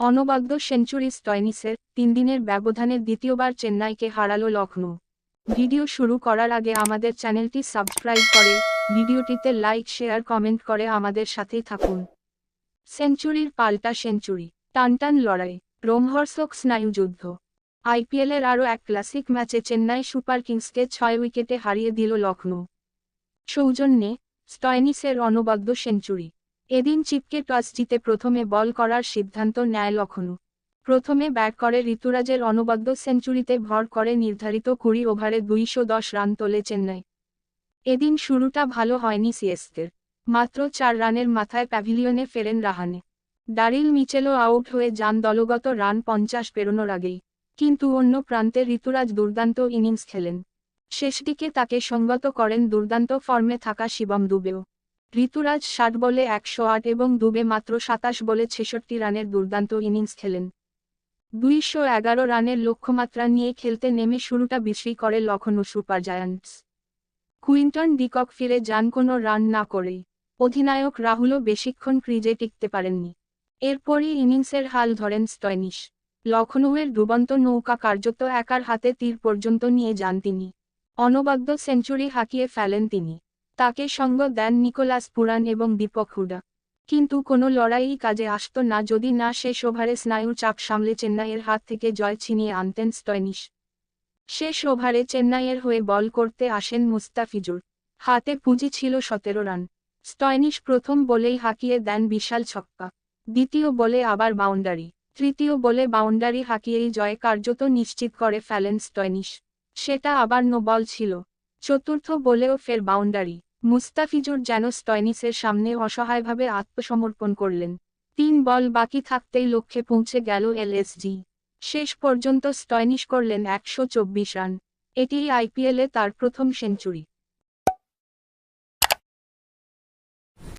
অনবদ্য সেঞ্চুরি স্টয়নিসের তিন দিনের ব্যবধানে দ্বিতীয়বার চেন্নাইকে হারালো লখনৌ ভিডিও শুরু করার আগে আমাদের চ্যানেলটি সাবস্ক্রাইব করে, ভিডিওটিতে লাইক, শেয়ার, কমেন্ট করে আমাদের সাথেই থাকুন। সেঞ্চুরির পাল্টা সেঞ্চুরি, টানটান লড়াই রোমহর্ষক স্নায়ুযুদ্ধ। আইপিএলের আরও এক ক্লাসিক ম্যাচে চেন্নাই সুপার কিংসকে ছয় উইকেটে হারিয়ে দিল লখনৌ সৌজন্যে স্টয়নিসের অনবদ্য সেঞ্চুরি। এদিন চিপকে টস জিতে প্রথমে বল করার সিদ্ধান্ত নেয় লখনৌ প্রথমে ব্যাট করে ঋতুরাজের অনবদ্য সেঞ্চুরিতে ভর করে নির্ধারিত কুড়ি ওভারে দুইশো দশ রান তোলে চেন্নাই। এদিন শুরুটা ভালো হয়নি সিএসকের। মাত্র চার রানের মাথায় প্যাভিলিয়নে ফেরেন রাহানে। ডারিল মিচেলও আউট হয়ে যান দলগত রান পঞ্চাশ পেরোনোর আগেই। কিন্তু অন্য প্রান্তে ঋতুরাজ দুর্দান্ত ইনিংস খেলেন। শেষদিকে তাকে সঙ্গত করেন দুর্দান্ত ফর্মে থাকা শিবম দুবেও। ঋতুরাজ ষাট বলে একশো আট এবং দুবে মাত্র সাতাশ বলে ছেষট্টি রানের দুর্দান্ত ইনিংস খেলেন। দুইশো এগারো রানের লক্ষ্যমাত্রা নিয়ে খেলতে নেমে শুরুটা বিশ্রী করে Lucknow super giants. Quinton de Kock ফিরে যান কোনো রান না করে অধিনায়ক রাহুলও বেশিক্ষণ ক্রিজে টিকতে পারেননি। এরপরই ইনিংসের হাল ধরেন স্টয়নিশ। লখনৌয়ের ডুবন্ত নৌকা কার্যত একার হাতে তীর পর্যন্ত নিয়ে যান তিনি। অনবাদ্য সেঞ্চুরি হাঁকিয়ে ফেলেন তিনি। তাকে সঙ্গ দেন নিকোলাস পুরান এবং দীপক হুডা। কিন্তু কোনো লড়াইই কাজে আসত না যদি না শেষ ওভারে স্নায়ুর চাপ সামলে চেন্নাইয়ের হাত থেকে জয় ছিনিয়ে আনতেন স্টয়নিশ। শেষ ওভারে চেন্নাইয়ের হয়ে বল করতে আসেন মুস্তাফিজুর। হাতে পুঁজি ছিল সতেরো রান। স্টয়নিশ প্রথম বলেই হাঁকিয়ে দেন বিশাল ছক্কা। দ্বিতীয় বলে আবার বাউন্ডারি। তৃতীয় বলে বাউন্ডারি হাঁকিয়েই জয় কার্যত নিশ্চিত করে ফেলেন স্টয়নিশ। সেটা আবার নো বল ছিল। চতুর্থ বলেও ফের বাউন্ডারি। মুস্তাফিজুর যেন স্টয়নিসের সামনে অসহায়ভাবে আত্মসমর্পণ করলেন। তিন বল বাকি থাকতেই লক্ষ্যে পৌঁছে গেল এলএসজি। শেষ পর্যন্ত স্টয়নিশ করলেন একশো চব্বিশ রান। এটি আইপিএলে তার প্রথম সেঞ্চুরি।